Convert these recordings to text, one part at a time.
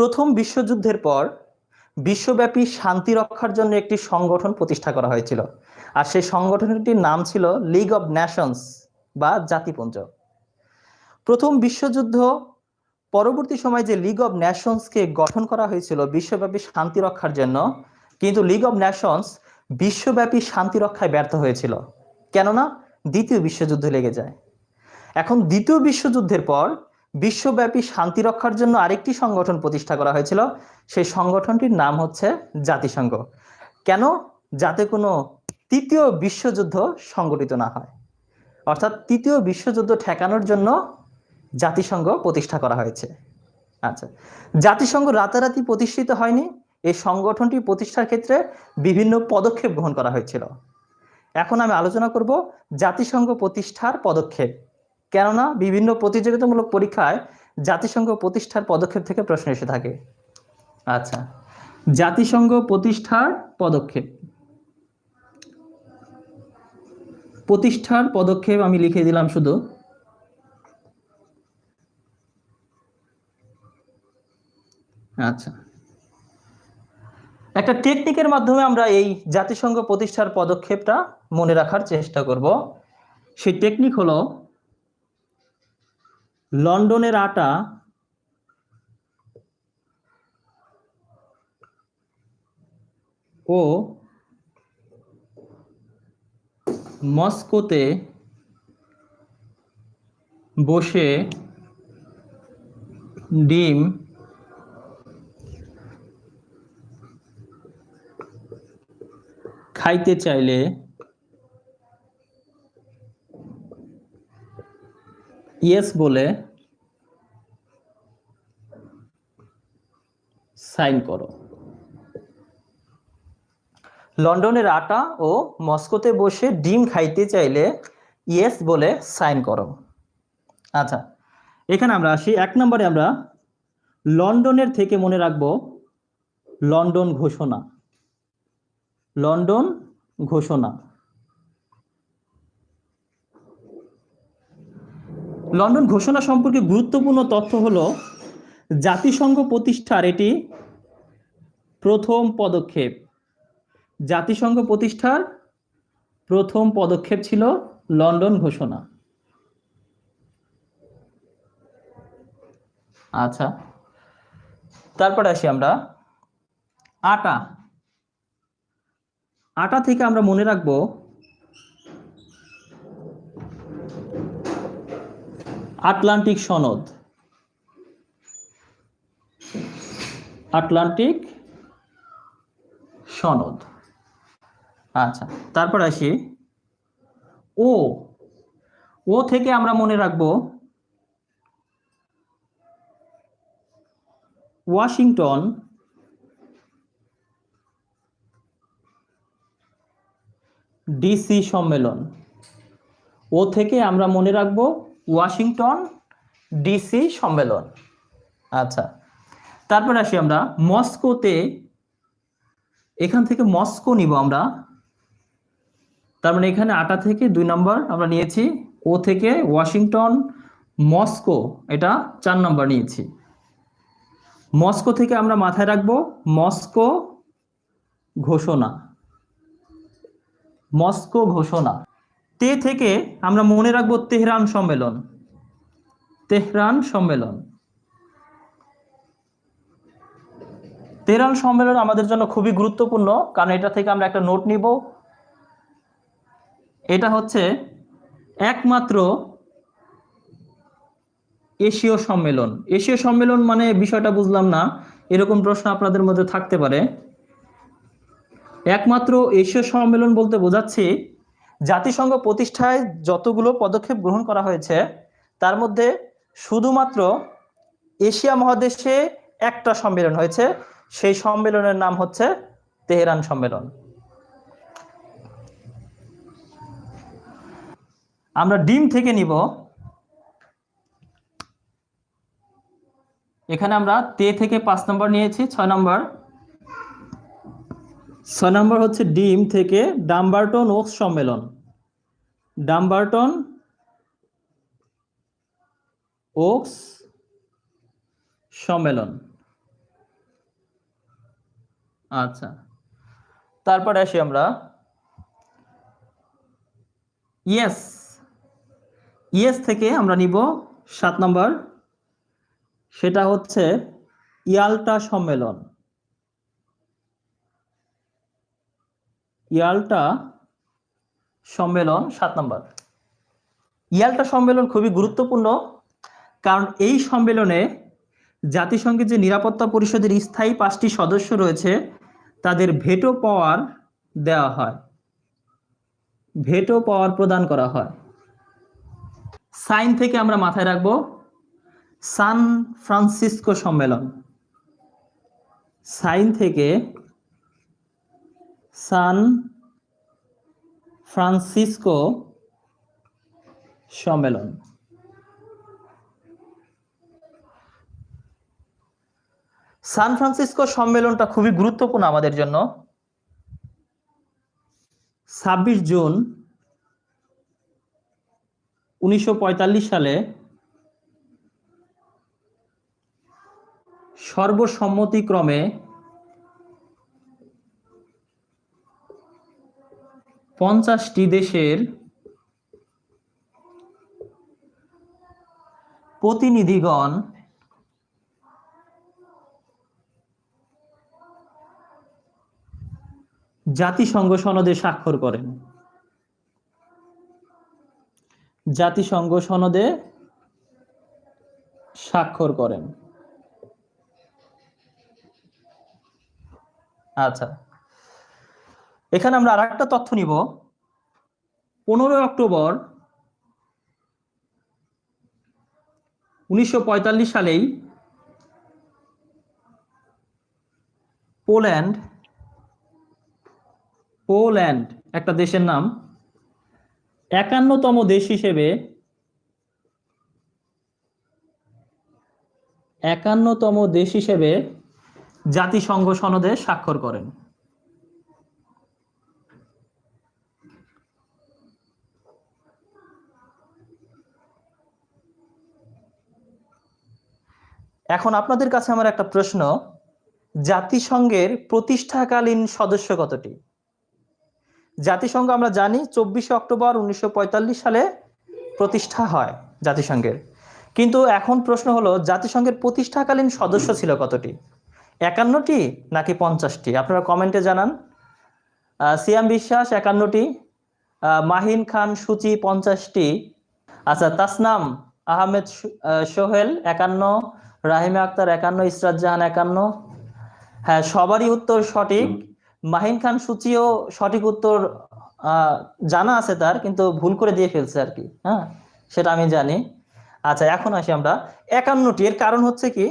প্রথম বিশ্বযুদ্ধের পর বিশ্বব্যাপী শান্তি রক্ষার জন্য একটি সংগঠন প্রতিষ্ঠা করা হয়েছিল। আর সেই সংগঠনটির নাম ছিল লিগ অব ন্যাশনস বা জাতিপুঞ্জ। প্রথম বিশ্বযুদ্ধ পরবর্তী সময় যে লিগ অব ন্যাশনসকে গঠন করা হয়েছিল বিশ্বব্যাপী শান্তি রক্ষার জন্য, কিন্তু লিগ অব ন্যাশনস বিশ্বব্যাপী শান্তি রক্ষায় ব্যর্থ হয়েছিল। কেননা দ্বিতীয় বিশ্বযুদ্ধ লেগে যায়। এখন দ্বিতীয় বিশ্বযুদ্ধের পর বিশ্বব্যাপী শান্তি রক্ষার জন্য আরেকটি সংগঠন প্রতিষ্ঠা করা হয়েছিল। সেই সংগঠনটির নাম হচ্ছে জাতিসংঘ। কেন? যাতে কোনো তৃতীয় বিশ্বযুদ্ধ সংগঠিত না হয়। অর্থাৎ তৃতীয় বিশ্বযুদ্ধ ঠেকানোর জন্য জাতিসংঘ প্রতিষ্ঠা করা হয়েছে। আচ্ছা জাতিসংঘ রাতারাতি প্রতিষ্ঠিত হয়নি। এই সংগঠনটি প্রতিষ্ঠার ক্ষেত্রে বিভিন্ন পদক্ষেপ গ্রহণ করা হয়েছিল। এখন আমি আলোচনা করব জাতিসংঘ প্রতিষ্ঠার পদক্ষেপ কেননা বিভিন্ন প্রতিযোগিতামূলক পরীক্ষায় জাতিসংঘ প্রতিষ্ঠার পদক্ষেপ থেকে প্রশ্ন এসে থাকে। আচ্ছা জাতিসংঘ প্রতিষ্ঠার পদক্ষেপ। প্রতিষ্ঠার পদক্ষেপ আমি লিখে দিলাম শুধু। আচ্ছা একটা টেকনিকের মাধ্যমে আমরা এই জাতিসংঘ প্রতিষ্ঠার পদক্ষেপটা মনে রাখার চেষ্টা করব। সেই টেকনিক হলো লন্ডনের আটা ও মস্কোতে বসে ডিম খাইতে চাইলে ইয়েস বলে সাইন করো। লন্ডনের আটা ও মস্কোতে বসে ডিম খাইতে চাইলে ইয়েস বলে সাইন করো। আচ্ছা এখানে আমরা আসি। এক নম্বরে আমরা লন্ডনের থেকে মনে রাখব লন্ডন ঘোষণা। লন্ডন ঘোষণা। লন্ডন ঘোষণা সম্পর্কে গুরুত্বপূর্ণ তথ্য হলো, জাতিসংঘ প্রতিষ্ঠার এটি প্রথম পদক্ষেপ। জাতিসংঘ প্রতিষ্ঠার প্রথম পদক্ষেপ ছিল লন্ডন ঘোষণা। আচ্ছা তারপরে আসি আমরা। আটা। আটা থেকে আমরা মনে রাখব আটলান্টিক সনদ। আটলান্টিক সনদ। আচ্ছা তারপর আসি। ও ও থেকে আমরা মনে রাখব ওয়াশিংটন ডিসি সম্মেলন। ও থেকে আমরা মনে রাখব ওয়াশিংটন, ডিসি সম্মেলন। আচ্ছা তারপর আসি আমরা মস্কোতে। এখান থেকে মস্কো নিব আমরা। তার মানে এখানে আটা থেকে দুই নম্বর আমরা নিয়েছি, ও থেকে ওয়াশিংটন, মস্কো, এটা চার নম্বর নিয়েছি। মস্কো থেকে আমরা মাথায় রাখব, মস্কো ঘোষণা। মস্কো ঘোষণা। তে থেকে আমরা মনে রাখব তেহরান সম্মেলন। তেহরান সম্মেলন। তেহরান সম্মেলন আমাদের জন্য খুবই গুরুত্বপূর্ণ, কারণ এটা থেকে আমরা একটা নোট নিব। এটা হচ্ছে একমাত্র এশীয় সম্মেলন। এশীয় সম্মেলন মানে বিষয়টা বুঝলাম না, এরকম প্রশ্ন আপনাদের মধ্যে থাকতে পারে। একমাত্র এশীয় সম্মেলন বলতে বোঝাচ্ছি জাতিসংঘ প্রতিষ্ঠায় যতগুলো পদক্ষেপ গ্রহণ করা হয়েছে, তার মধ্যে শুধুমাত্র এশিয়া মহাদেশে একটা সম্মেলন হয়েছে। সেই সম্মেলনের নাম হচ্ছে তেহরান সম্মেলন। আমরা ডিম থেকে নিব। এখানে আমরা তে থেকে পাঁচ নম্বর নিয়েছি, ছয় নম্বর। ছয় নম্বর হচ্ছে ডিম থেকে ডাম্বার্টন ওক্স সম্মেলন। ডাম্বার্টন ওক্স সম্মেলন। আচ্ছা তারপরে আসি আমরা। ইয়েস ইয়েস থেকে আমরা নিব সাত নম্বর। সেটা হচ্ছে ইয়াল্টা সম্মেলন। ইয়াল্টা সম্মেলন সাত নম্বর। ইয়াল্টা সম্মেলন খুবই গুরুত্বপূর্ণ কারণ এই সম্মেলনে জাতিসংঘের যে নিরাপত্তা পরিষদের স্থায়ী পাঁচটি সদস্য রয়েছে, তাদের ভেটো পাওয়ার দেওয়া হয়। ভেটো পাওয়ার প্রদান করা হয়। সাইন থেকে আমরা মাথায় রাখব, সান ফ্রান্সিসকো সম্মেলন। সাইন থেকে সান ফ্রান্সিসকো সম্মেলন। সান ফ্রান্সিসকো সম্মেলনটা খুবই গুরুত্বপূর্ণ আমাদের জন্য। ছাব্বিশ জুন উনিশশো পঁয়তাল্লিশ সালে সর্বসম্মতিক্রমে পঞ্চাশটি দেশের প্রতিনিধিগণ জাতিসংঘ সনদে স্বাক্ষর করেন। জাতিসংঘ সনদে স্বাক্ষর করেন। আচ্ছা। এখানে আমরা আর একটা তথ্য নিব। পনেরোই অক্টোবর উনিশশো পঁয়তাল্লিশ সালেই পোল্যান্ড পোল্যান্ড একটা দেশের নাম, একান্নতম দেশ হিসেবে একান্নতম দেশ হিসেবে জাতিসংঘ সনদে স্বাক্ষর করেন। এখন আপনাদের কাছে আমার একটা প্রশ্ন, জাতিসংঘের প্রতিষ্ঠাকালীন সদস্য কতটি? জাতিসংঘ আমরা জানি চব্বিশে অক্টোবর উনিশশো পঁয়তাল্লিশ সালে প্রতিষ্ঠা হয় জাতিসংঘের। কিন্তু এখন প্রশ্ন হলো, জাতিসংঘের প্রতিষ্ঠাকালীন সদস্য ছিল কতটি? একান্নটি নাকি পঞ্চাশটি? আপনারা কমেন্টে জানান। সিয়াম বিশ্বাস একান্নটি মাহিন খান সূচি পঞ্চাশটি আচ্ছা তাসনাম আহমেদ সোহেল একান্ন রাহিমা আক্তার একান্ন ইসরাত জাহান একান্ন। হ্যাঁ সবারই উত্তর সঠিক। মাহিন খান সূচিও সঠিক উত্তর জানা আছে তার কিন্তু ভুল করে দিয়ে ফেলছে আর কি হ্যাঁ সেটা আমি জানি। আচ্ছা এখন আসি আমরা। একান্নটি এর কারণ হচ্ছে কি?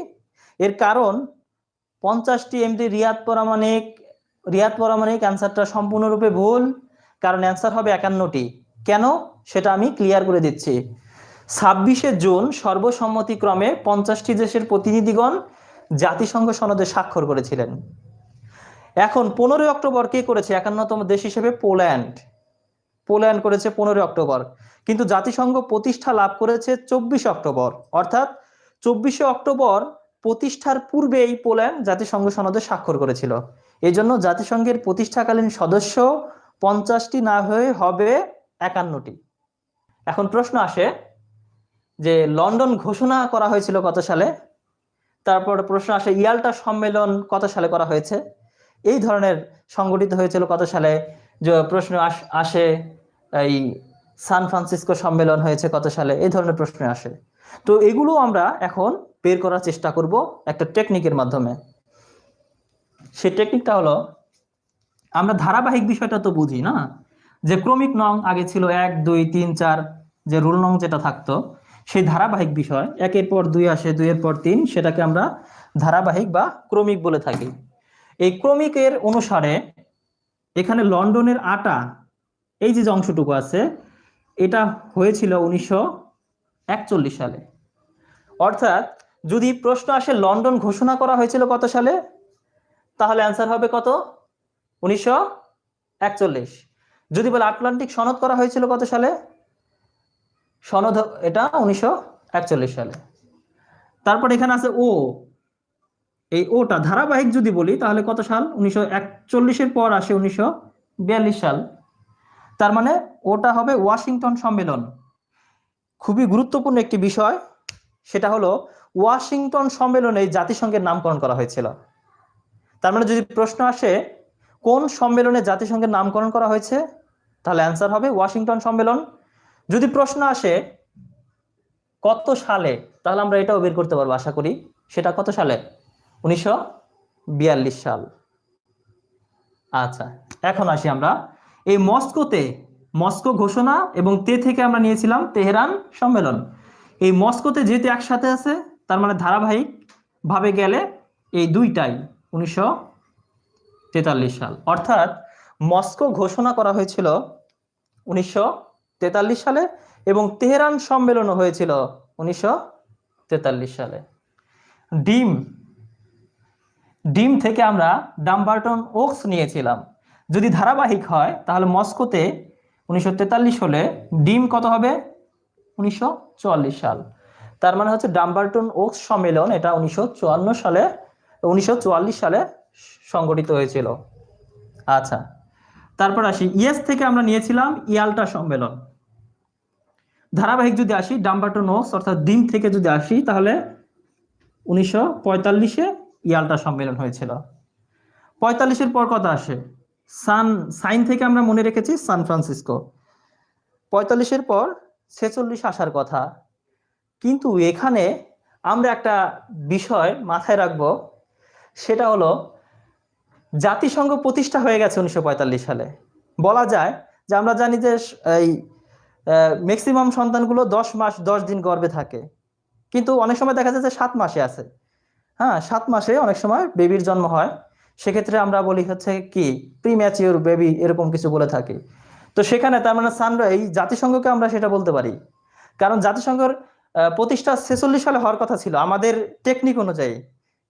এর কারণ পঞ্চাশটি এমডি রিয়াদ পরামানিক রিয়াদ পরামানিক অ্যান্সারটা সম্পূর্ণরূপে ভুল কারণ অ্যান্সার হবে একান্নটি। কেন? সেটা আমি ক্লিয়ার করে দিচ্ছি। ছাব্বিশে জুন সর্বসম্মতিক্রমে পঞ্চাশটি দেশের প্রতিনিধিগণ জাতিসংঘ সনদে স্বাক্ষর করেছিলেন। এখন পনেরোই অক্টোবর কে করেছে? একান্নতম দেশ হিসেবে পোল্যান্ড। পোল্যান্ড করেছে পনেরোই অক্টোবর। কিন্তু জাতিসংঘ প্রতিষ্ঠা লাভ করেছে চব্বিশে অক্টোবর। অর্থাৎ চব্বিশে অক্টোবর প্রতিষ্ঠার পূর্বেই পোল্যান্ড জাতিসংঘ সনদে স্বাক্ষর করেছিল। এই জন্য জাতিসংঘের প্রতিষ্ঠাকালীন সদস্য পঞ্চাশটি না হয়ে হবে একান্নটি। এখন প্রশ্ন আসে যে লন্ডন ঘোষণা করা হয়েছিল কত সালে? তারপর প্রশ্ন আসে, ইয়ালটা সম্মেলন কত সালে করা হয়েছে? এই ধরনের সংগঠিত হয়েছিল কত সালে? যে প্রশ্ন আস- এই সান ফ্রান্সিসকো সম্মেলন হয়েছে কত সালে? এই ধরনের প্রশ্ন আসে। তো এগুলো আমরা এখন বের করার চেষ্টা করব একটা টেকনিকের মাধ্যমে। সেই টেকনিকটা হলো, আমরা ধারাবাহিক বিষয়টা তো বুঝি না? যে ক্রমিক নং আগে ছিল এক, দুই, তিন, চার, যে রুল নং যেটা থাকতো সেই ধারাবাহিক বিষয়, একের পর দুই আসে, দুইয়ের পর তিন, সেটাকে আমরা ধারাবাহিক বা ক্রমিক বলে থাকি। এই ক্রমিকের অনুসারে এখানে লন্ডনের আটা, এই যে অংশটুকু আছে, এটা হয়েছিল উনিশশো একচল্লিশ সালে। অর্থাৎ যদি প্রশ্ন আসে, লন্ডন ঘোষণা করা হয়েছিল কত সালে? তাহলে অ্যান্সার হবে কত? উনিশশো একচল্লিশ। যদি বলে আটলান্টিক সনদ করা হয়েছিল কত সালে? সনদ এটা উনিশশো একচল্লিশ সালে। তারপর এখানে আছে ও। এই ওটা ধারাবাহিক যদি বলি, তাহলে কত সাল? উনিশশো একচল্লিশের পর আসে উনিশশো বিয়াল্লিশ সাল। তার মানে ওটা হবে ওয়াশিংটন সম্মেলন। খুবই গুরুত্বপূর্ণ একটি বিষয়, সেটা হলো ওয়াশিংটন সম্মেলনে জাতিসংঘের নামকরণ করা হয়েছিল। তার মানে যদি প্রশ্ন আসে, কোন সম্মেলনে জাতিসংঘের নামকরণ করা হয়েছে? তাহলে অ্যান্সার হবে ওয়াশিংটন সম্মেলন। যদি প্রশ্ন আসে, কত সালে, তাহলে আমরা এটাও বের করতে পারব, আশা করি। সেটা কত সালে? উনিশশো বিয়াল্লিশ সাল। আচ্ছা এখন আসি আমরা। এই মস্কোতে, মস্কো ঘোষণা এবং তে থেকে আমরা নিয়েছিলাম তেহরান সম্মেলন। এই মস্কোতে যেহেতু একসাথে আছে, তার মানে ধারাবাহিক ভাবে গেলে এই দুইটাই, উনিশশো তেতাল্লিশ সাল। অর্থাৎ মস্কো ঘোষণা করা হয়েছিল উনিশশো তেতাল্লিশ সালে এবং তেহরান সম্মেলনও হয়েছিল উনিশশো তেতাল্লিশ সালে। ডিম ডিম থেকে আমরা ডাম্বার্টন ওক্স নিয়েছিলাম। যদি ধারাবাহিক হয়, তাহলে মস্কোতে উনিশশো তেতাল্লিশ হলে ডিম কত হবে? উনিশশো চুয়াল্লিশ সাল। তার মানে হচ্ছে ডাম্বার্টন ওক্স সম্মেলন এটা উনিশশো চুয়ান্ন সালে, উনিশশো চুয়াল্লিশ সালে সংগঠিত হয়েছিল। আচ্ছা তারপর আসি। ইয়েস থেকে আমরা নিয়েছিলাম ইয়াল্টা সম্মেলন। ধারাবাহিক যদি আসি ডাম্বার্টন ওক্স অর্থাৎ ডিম থেকে যদি আসি, তাহলে উনিশশো পঁয়তাল্লিশে ইয়াল্টা সম্মেলন হয়েছিল। পঁয়তাল্লিশের পর কথা আসে? সান সাইন থেকে আমরা মনে রেখেছি সান ফ্রান্সিসকো পঁয়তাল্লিশের পর ছেচল্লিশ আসার কথা। কিন্তু এখানে আমরা একটা বিষয় মাথায় রাখব, সেটা হলো জাতিসংঘ প্রতিষ্ঠা হয়ে গেছে উনিশশো পঁয়তাল্লিশ সালে। বলা যায় যে আমরা জানি যে এই ম্যাক্সিমাম সন্তানগুলো দশ মাস, দশ দিন গর্ভে থাকে। কিন্তু অনেক সময় দেখা যাচ্ছে সাত মাসে আছে। হ্যাঁ সাত মাসে অনেক সময় বেবির জন্ম হয়। সেক্ষেত্রে আমরা বলি হচ্ছে কি প্রিম্যাচিওর বেবি এরকম কিছু বলে থাকি। তো সেখানে তার মানে সানরা এই জাতিসংঘকে আমরা সেটা বলতে পারি। কারণ জাতিসংঘের প্রতিষ্ঠা ছেচল্লিশ সালে হওয়ার কথা ছিল আমাদের টেকনিক অনুযায়ী।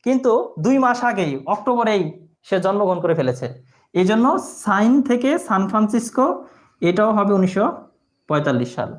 কিন্তু দুই মাস আগেই, অক্টোবরেই সে জন্মগ্রহণ করে ফেলেছে। এই জন্য সাইন থেকে সান ফ্রান্সিসকো, এটাও হবে উনিশশো পঁয়তাল্লিশ সাল।